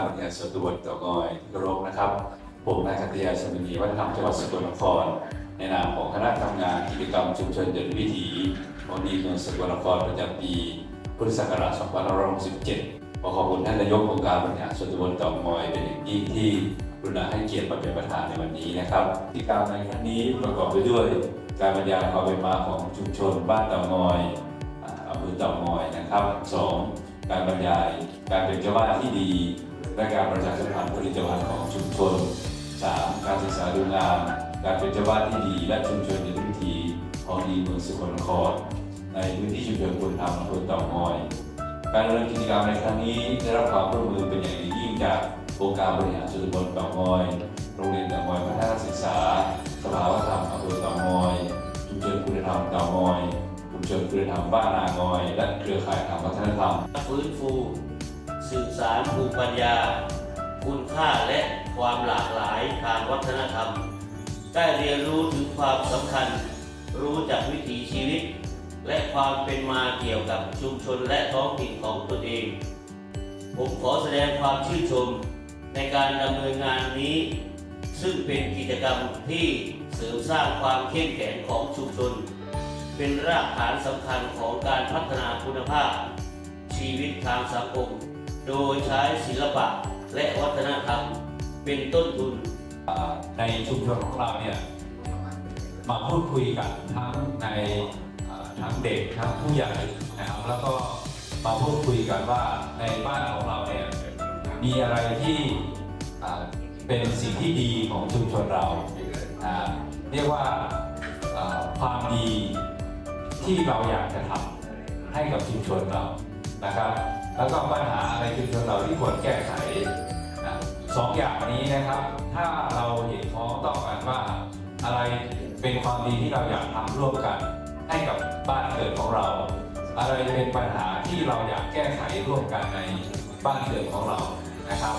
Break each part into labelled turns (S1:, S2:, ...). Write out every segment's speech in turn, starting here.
S1: ายกองค์การบริหารส่วนตำบลเต่างอยกรกนะครับ ผมนายกัตยาสมินีวัฒนธรรมจังหวัดสกลนคร ในนามของคณะทำงานกิจกรรมชุมชนเดินวิถีของดีเมืองสกลนครประจำปีพุทธศักราช2567ขอขอบคุณท่านนายกองค์การบริหารส่วนตำบลต่างอยเป็นอย่างยิ่งที่กรุณาให้เกียรติมาเป็นประธานในวันนี้นะครับกิจกรรมในครั้งนี้ประกอบไปด้วย การบรรยายความเป็นมาของชุมชนบ้านต่างอยอำเภอต่างอยนะครับสองการบรรยายการเป็นเจ้าบ้านที่ดี และการประชาสัมพันธ์ผลิตภัณฑ์ของชุมชนสามการศึกษาดูงานการเป็นเจ้าบ้านที่ดี และชุมชนในวิถีของดีเมืองสกลนครในพื้นที่ชุมชนคุณธรรมอำเภอเต่างอย การดำเนินกิจกรรมในครั้งนี้ได้รับความร่วมมือเป็นอย่างยิ่งจากองค์การบริหารส่วนตำบลเต่างอย โรงเรียนเต่างอยพัฒนาศึกษา สภาวัฒนธรรมอำเภอเต่างอย ชุมชนคุณธรรมเต่างอย ชุมชนคุณธรรมบ้านนางอย และเครือข่ายทางวัฒนธรรม
S2: ฟื้นฟู สืบสารภูมิปัญญา คุณค่าและความหลากหลายทางวัฒนธรรม ได้เรียนรู้ถึงความสำคัญ รู้จักวิถีชีวิต และความเป็นมาเกี่ยวกับชุมชนและท้องถิ่นของตนเอง ผมขอแสดงความชื่นชมในการดำเนินงานนี้ ซึ่งเป็นกิจกรรมที่เสริมสร้างความเข้มแข็งของชุมชน เป็นรากฐานสำคัญของการพัฒนาคุณภาพชีวิตทางสังคม โดยใช้ศิลปะและวัฒนธรรมเป็นต้นทุน
S1: ในชุมชนของเราเนี่ยมาพูดคุยกันทั้งในทั้งเด็กทั้งผู้ใหญ่นะครับแล้วก็มาพูดคุยกันว่าในบ้านของเราเนี่ยมีอะไรที่เป็นสิ่งที่ดีของชุมชนเราอ่าเรียกว่าความดีที่เราอยากจะทำให้กับชุมชนเรานะครับ แล้วก็ปัญหาอะไรชุมชนเราที่ควรแก้ไขนะสองอย่างนี้นะครับ ถ้าเราเห็นพ้องต้องกันว่า อะไรเป็นความดีที่เราอยากทำร่วมกัน ให้กับบ้านเกิดของเรา อะไรเป็นปัญหาที่เราอยากแก้ไขร่วมกันในบ้านเกิดของเรานะครับ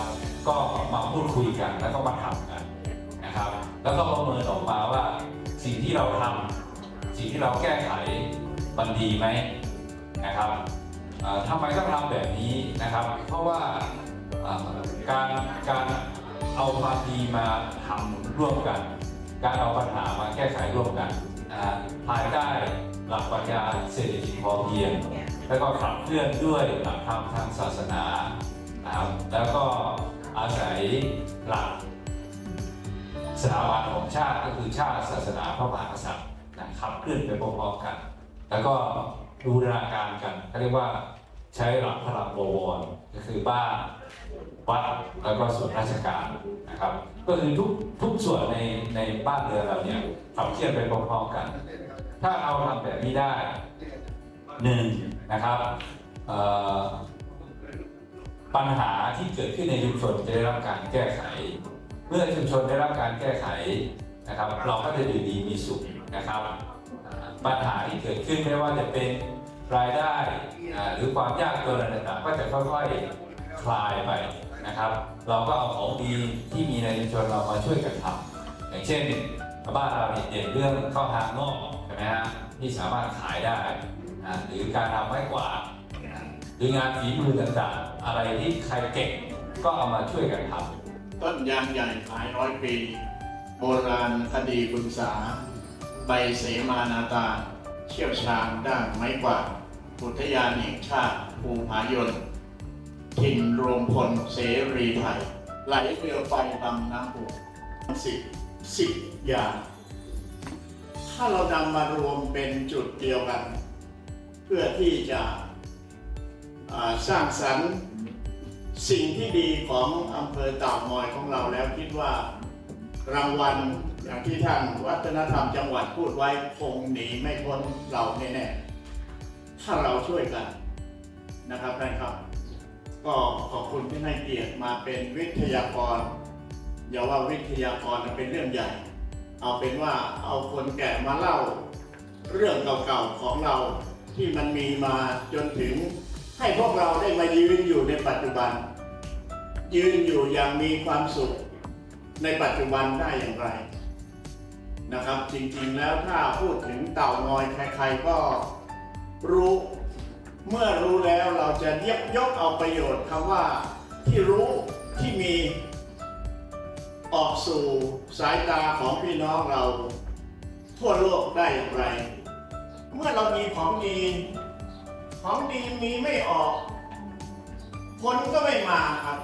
S1: ก็มาพูดคุยกันแล้วก็มาทำกันนะครับ แล้วก็ประเมินออกมาว่าสิ่งที่เราทำสิ่งที่เราแก้ไขมันดีไหมนะครับ ทำไมต้องทำแบบนี้นะครับ เพราะว่าการการเอาความดีมาทำร่วมกัน การเอาปัญหามาแก้ไขร่วมกันภายใต้หลักปรัชญาเศรษฐกิจพอเพียง แล้วก็ขับเคลื่อนด้วยหลักธรรมทางศาสนานะครับแล้วก็อาศัยหลักสถาบันของชาติก็คือชาติศาสนาพระมหากษัตริย์นะครับเคลื่อนไปพร้อมๆกัน แล้วก็ ดูแลการกันเขาเรียกว่าใช้หลักพลังบวรก็คือบ้านวัดแล้วก็ส่วนราชการนะครับ ก็คือทุกทุกส่วนในในบ้านเรือนเราเนี่ยขับเคลื่อนไปพร้อมๆกัน ถ้าเราทำแบบนี้ได้หนึ่งนะครับปัญหาที่เกิดขึ้นในชุมชนจะได้รับการแก้ไข เมื่อชุมชนได้รับการแก้ไขนะครับ เราก็จะอยู่ดีมีสุขนะครับ ปัญหาที่เกิดขึ้นไม่ว่าจะเป็นรายได้หรือความยากจนอะไรต่างๆก็จะค่อยๆคลายไปนะครับ เราก็เอาของดีที่มีในชุมชนเรามาช่วยกันทำอย่างเช่นบ้านเราเนี่ยเด่นเรื่องข้าวหางนอกใช่ไหมฮะที่สามารถขายได้หรือการทำไม้กวาดหรืองานฝีมือต่างๆ อะไรที่ใครเก่งก็เอามาช่วยกันทำ
S3: ต้นยางใหญ่หลายร้อยปี โบราณคดีคุณสา ใบเสมานาตา เชี่ยวชาญด้านไม้กวาดอุทยานแห่งชาติภูผายนถิ่นรวมพลเสรีไทย ไหลเรือไฟลำน้ำผูสิบสิบอย่าง ถ้าเรานำมารวมเป็นจุดเดียวกัน เพื่อที่จะสร้างสรรค์สิ่งที่ดีของอำเภอต่างอยของเราแล้วคิดว่า รางวัลอย่างที่ท่านวัฒนธรรมจังหวัดพูดไว้คงหนีไม่พ้นเราแน่ๆถ้าเราช่วยกันนะครับท่านครับ ก็ขอบคุณที่ให้เกียรติมาเป็นวิทยากร อย่าว่าวิทยากรเป็นเรื่องใหญ่ เอาเป็นว่าเอาคนแก่มาเล่า เรื่องเก่าๆของเราที่มันมีมาจนถึงให้พวกเราได้มายืนอยู่ในปัจจุบัน ยืนอยู่อย่างมีความสุข ในปัจจุบันได้อย่างไรนะครับ จริงๆแล้วถ้าพูดถึงเต่างอยใครๆก็รู้เมื่อรู้แล้วเราจะเยกยกเอาประโยชน์คำว่าที่รู้ที่มีออกสู่สายตาของพี่น้องเรา ทั่วโลกได้อย่างไร เมื่อเรามีของดี ของดีมีไม่ออก คนก็ไม่มาครับ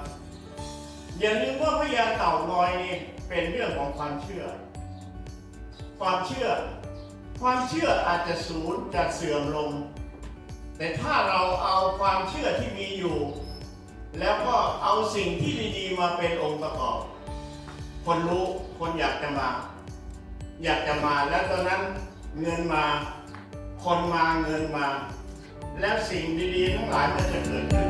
S3: อย่าลืมว่าพญาเต่างอยนี่เป็นเรื่องของความเชื่อ ความเชื่อ ความเชื่ออาจจะสูญจะเสื่อมลง แต่ถ้าเราเอาความเชื่อที่มีอยู่ แล้วก็เอาสิ่งที่ดีๆมาเป็นองค์ประกอบ คนรู้คนอยากจะมา อยากจะมาแล้วตอนนั้นเงินมา คนมาเงินมา แล้วสิ่งดีๆทั้งหลายมันจะเกิด